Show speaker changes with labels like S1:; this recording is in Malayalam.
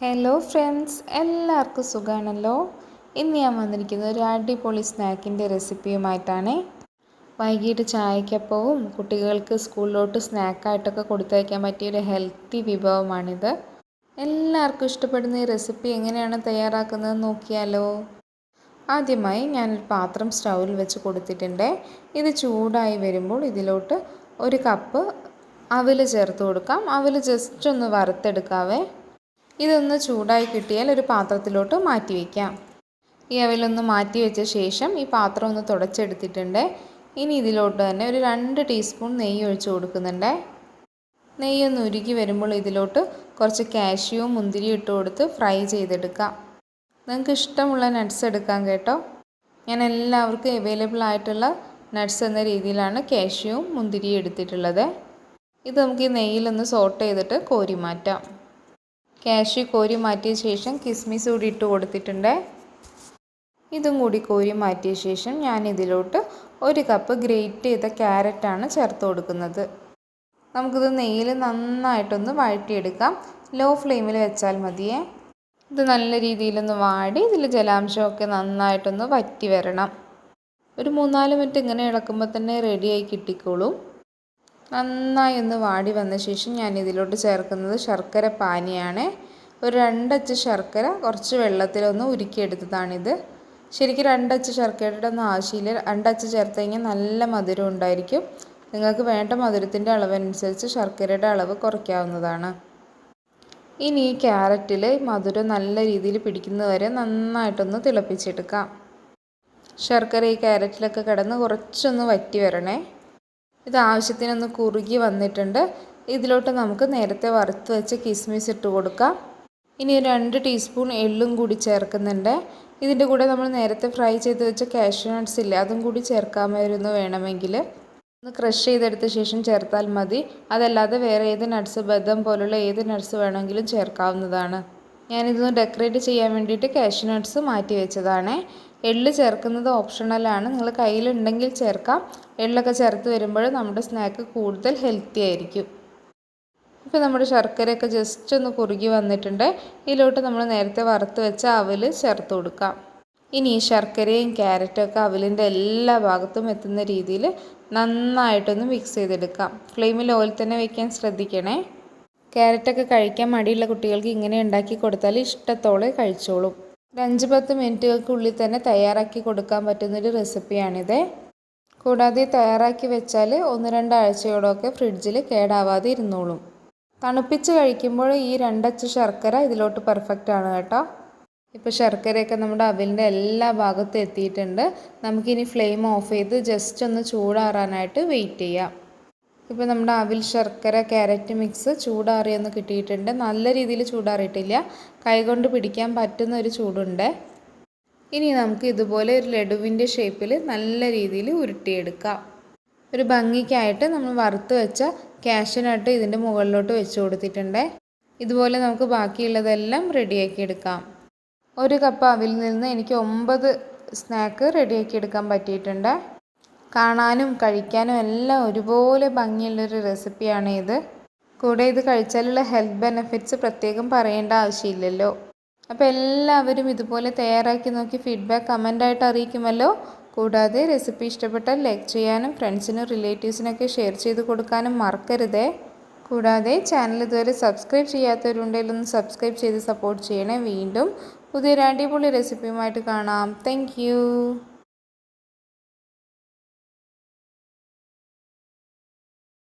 S1: ഹലോ ഫ്രണ്ട്സ് എല്ലാവർക്കും സുഖമാണല്ലോ ഇന്ന് ഞാൻ വന്നിരിക്കുന്നത് ഒരു അടിപൊളി സ്നാക്കിന്റെ റെസിപ്പിയുമായിട്ടാണ്. വൈകിട്ട് ചായക്കപ്പവും കുട്ടികൾക്ക് സ്കൂളിലോട്ട് സ്നാക്കായിട്ടൊക്കെ കൊടുത്തയക്കാൻ പറ്റിയ ഒരു ഹെൽത്തി വിഭവമാണിത്. എല്ലാവർക്കും ഇഷ്ടപ്പെടുന്ന ഈ റെസിപ്പി എങ്ങനെയാണ് തയ്യാറാക്കുന്നത് നോക്കിയാലോ? ആദ്യമായി ഞാനൊരു പാത്രം സ്റ്റൗവിൽ വെച്ച് കൊടുത്തിട്ടുണ്ട്. ഇത് ചൂടായി വരുമ്പോൾ ഇതിലോട്ട് ഒരു കപ്പ് അവിൽ ചേർത്ത് കൊടുക്കാം. അവിൽ ജസ്റ്റ് ഒന്ന് വറുത്തെടുക്കാവേ. ഇതൊന്ന് ചൂടായി കിട്ടിയാൽ ഒരു പാത്രത്തിലോട്ട് മാറ്റി വയ്ക്കാം ഈ അവലൊന്ന് മാറ്റി വെച്ച ശേഷം ഈ പാത്രം ഒന്ന് തുടച്ചെടുത്തിട്ടുണ്ട്. ഇനി ഇതിലോട്ട് തന്നെ ഒരു രണ്ട് ടീസ്പൂൺ നെയ്യ് ഒഴിച്ചു കൊടുക്കുന്നുണ്ട്. നെയ്യ് ഒന്ന് ഉരുകി വരുമ്പോൾ ഇതിലോട്ട് കുറച്ച് കാഷ്യൂ മുന്തിരിയും ഇട്ട് കൊടുത്ത് ഫ്രൈ ചെയ്തെടുക്കാം. നിങ്ങൾക്ക് ഇഷ്ടമുള്ള നട്ട്സ് എടുക്കാം കേട്ടോ. ഞാൻ എല്ലാവർക്കും അവൈലബിൾ ആയിട്ടുള്ള നട്ട്സ് എന്ന രീതിയിലാണ് കാഷ്യൂ മുന്തിരിയും എടുത്തിട്ടുള്ളത്. ഇത് നമുക്ക് ഈ നെയ്യിലൊന്ന് സോട്ട് ചെയ്തിട്ട് കോരി മാറ്റാം. കാഷ്യൂ കോരി മാറ്റിയ ശേഷം കിസ്മിസ് കൂടി ഇട്ട് കൊടുത്തിട്ടുണ്ട്. ഇതും കൂടി കോരി മാറ്റിയ ശേഷം ഞാൻ ഇതിലോട്ട് ഒരു കപ്പ് ഗ്രേറ്റ് ചെയ്ത ക്യാരറ്റാണ് ചേർത്ത് കൊടുക്കുന്നത്. നമുക്കിത് നെയ്യിൽ നന്നായിട്ടൊന്ന് വഴറ്റിയെടുക്കാം. ലോ ഫ്ലെയിമിൽ വെച്ചാൽ മതിയേ. ഇത് നല്ല രീതിയിലൊന്ന് വാടി ഇതിൽ ജലാംശമൊക്കെ നന്നായിട്ടൊന്ന് വറ്റി വരണം. ഒരു മൂന്നാൽ മിനിറ്റ് ഇങ്ങനെ ഇളക്കുമ്പോൾ തന്നെ റെഡിയായി കിട്ടിക്കോളും. നന്നായി ഒന്ന് വാടി വന്ന ശേഷം ഞാൻ ഇതിലോട്ട് ചേർക്കുന്നത് ശർക്കര പാനിയാണ്. ഒരു രണ്ടച്ച് ശർക്കര കുറച്ച് വെള്ളത്തിലൊന്ന് ഉരുക്കിയെടുത്തതാണിത്. ശരിക്കും രണ്ടച്ച് ശർക്കരയുടെ ഒന്നും ആവശ്യമില്ല. രണ്ടച്ച് ചേർത്ത് കഴിഞ്ഞാൽ നല്ല മധുരം ഉണ്ടായിരിക്കും. നിങ്ങൾക്ക് വേണ്ട മധുരത്തിന്റെ അളവനുസരിച്ച് ശർക്കരയുടെ അളവ് കുറയ്ക്കാവുന്നതാണ്. ഇനി ഈ ക്യാരറ്റിൽ മധുരം നല്ല രീതിയിൽ പിടിക്കുന്നവരെ നന്നായിട്ടൊന്ന് തിളപ്പിച്ചെടുക്കാം. ശർക്കര ഈ ക്യാരറ്റിലൊക്കെ കിടന്ന് കുറച്ചൊന്ന് വറ്റി വരണേ. ഇത് ആവശ്യത്തിനൊന്ന് കുറുകി വന്നിട്ടുണ്ട്. ഇതിലോട്ട് നമുക്ക് നേരത്തെ വറുത്ത് വെച്ച കിസ്മിസ് ഇട്ട് കൊടുക്കാം. ഇനി രണ്ട് ടീസ്പൂൺ എള്ളും കൂടി ചേർക്കുന്നുണ്ട്. ഇതിന്റെ കൂടെ നമ്മൾ നേരത്തെ ഫ്രൈ ചെയ്ത് വെച്ച കാഷ്യൂ നട്ട്സ് ഇല്ലേ അതും കൂടി ചേർക്കാമായിരുന്നു വേണമെങ്കിൽ. ഒന്ന് ക്രഷ് ചെയ്തെടുത്ത ശേഷം ചേർത്താൽ മതി. അതല്ലാതെ വേറെ ഏത് നട്ട്സ് ബദം പോലുള്ള ഏത് നട്ട്സ് വേണമെങ്കിലും ചേർക്കാവുന്നതാണ്. ഞാനിതൊന്ന് ഡെക്കറേറ്റ് ചെയ്യാൻ വേണ്ടിയിട്ട് കാഷ്യൂ നട്ട്സ് മാറ്റി വെച്ചതാണ്. എള്ള് ചേർക്കുന്നത് ഓപ്ഷണലാണ് നിങ്ങൾ കയ്യിലുണ്ടെങ്കിൽ ചേർക്കാം. എള്ളൊക്കെ ചേർത്ത് വരുമ്പോൾ നമ്മുടെ സ്നാക്ക് കൂടുതൽ ഹെൽത്തി ആയിരിക്കും. ഇപ്പോൾ നമ്മുടെ ശർക്കരയൊക്കെ ജസ്റ്റ് ഒന്ന് കുറുകി വന്നിട്ടുണ്ട്. ഇതിലോട്ട് നമ്മൾ നേരത്തെ വറുത്ത് വെച്ച അവൽ ചേർത്ത് കൊടുക്കാം. ഇനി ഈ ശർക്കരയും ക്യാരറ്റും ഒക്കെ അവലിന്റെ എല്ലാ ഭാഗത്തും എത്തുന്ന രീതിയിൽ നന്നായിട്ടൊന്ന് മിക്സ് ചെയ്തെടുക്കാം. ഫ്ലെയിമിൽ ഓയിൽ തന്നെ വയ്ക്കാൻ ശ്രദ്ധിക്കണേ. ക്യാരറ്റൊക്കെ കഴിക്കാൻ മടിയുള്ള കുട്ടികൾക്ക് ഇങ്ങനെ ഉണ്ടാക്കി കൊടുത്താൽ ഇഷ്ടത്തോടെ കഴിച്ചോളും. ഒരു അഞ്ച് പത്ത് മിനിറ്റുകൾക്കുള്ളിൽ തന്നെ തയ്യാറാക്കി കൊടുക്കാൻ പറ്റുന്നൊരു റെസിപ്പിയാണിത്. കൂടാതെ തയ്യാറാക്കി വെച്ചാൽ ഒന്ന് രണ്ടാഴ്ചയോടൊക്കെ ഫ്രിഡ്ജിൽ കേടാവാതെ ഇരുന്നോളും. തണുപ്പിച്ച് കഴിക്കുമ്പോൾ ഈ രണ്ടച്ച് ശർക്കര ഇതിലോട്ട് പെർഫെക്റ്റ് ആണ് കേട്ടോ. ഇപ്പോൾ ശർക്കരയൊക്കെ നമ്മുടെ അവലിന്റെ എല്ലാ ഭാഗത്തും എത്തിയിട്ടുണ്ട്. നമുക്കിനി ഫ്ലെയിം ഓഫ് ചെയ്ത് ജസ്റ്റ് ഒന്ന് ചൂടാറാനായിട്ട് വെയിറ്റ് ചെയ്യാം. ഇപ്പോൾ നമ്മുടെ അവിൽ ശർക്കര ക്യാരറ്റ് മിക്സ് ചൂടാറിയൊന്ന് കിട്ടിയിട്ടുണ്ട്. നല്ല രീതിയിൽ ചൂടാറിയിട്ടില്ല. കൈകൊണ്ട് പിടിക്കാൻ പറ്റുന്ന ഒരു ചൂടുണ്ട്. ഇനി നമുക്ക് ഇതുപോലെ ഒരു ലഡുവിന്റെ ഷേപ്പിൽ നല്ല രീതിയിൽ ഉരുട്ടിയെടുക്കാം. ഒരു ഭംഗിക്കായിട്ട് നമ്മൾ വറുത്ത് വെച്ച കാഷ്യനട്ട് ഇതിന്റെ മുകളിലോട്ട് വെച്ച് കൊടുത്തിട്ടുണ്ട്. ഇതുപോലെ നമുക്ക് ബാക്കിയുള്ളതെല്ലാം റെഡിയാക്കി എടുക്കാം. ഒരു കപ്പ് അവിൽ നിന്ന് എനിക്ക് ഒമ്പത് സ്നാക്ക് റെഡിയാക്കി എടുക്കാൻ പറ്റിയിട്ടുണ്ട്. കാണാനും കഴിക്കാനും എല്ലാം ഒരുപോലെ ഭംഗിയുള്ളൊരു റെസിപ്പിയാണ് ഇത്. കൂടെ ഇത് കഴിച്ചാലുള്ള ഹെൽത്ത് ബെനിഫിറ്റ്സ് പ്രത്യേകം പറയേണ്ട ആവശ്യമില്ലല്ലോ. അപ്പോൾ എല്ലാവരും ഇതുപോലെ തയ്യാറാക്കി നോക്കി ഫീഡ്ബാക്ക് കമന്റായിട്ട് അറിയിക്കുമല്ലോ. കൂടാതെ റെസിപ്പി ഇഷ്ടപ്പെട്ടാൽ ലൈക്ക് ചെയ്യാനും ഫ്രണ്ട്സിനും റിലേറ്റീവ്സിനൊക്കെ ഷെയർ ചെയ്ത് കൊടുക്കാനും മറക്കരുതേ. കൂടാതെ ചാനൽ ഇതുവരെ സബ്സ്ക്രൈബ് ചെയ്യാത്തവരുണ്ടെങ്കിൽ ഒന്ന് സബ്സ്ക്രൈബ് ചെയ്ത് സപ്പോർട്ട് ചെയ്യണേ. വീണ്ടും പുതിയൊരു അടിപൊളി റെസിപ്പിയുമായിട്ട് കാണാം. താങ്ക്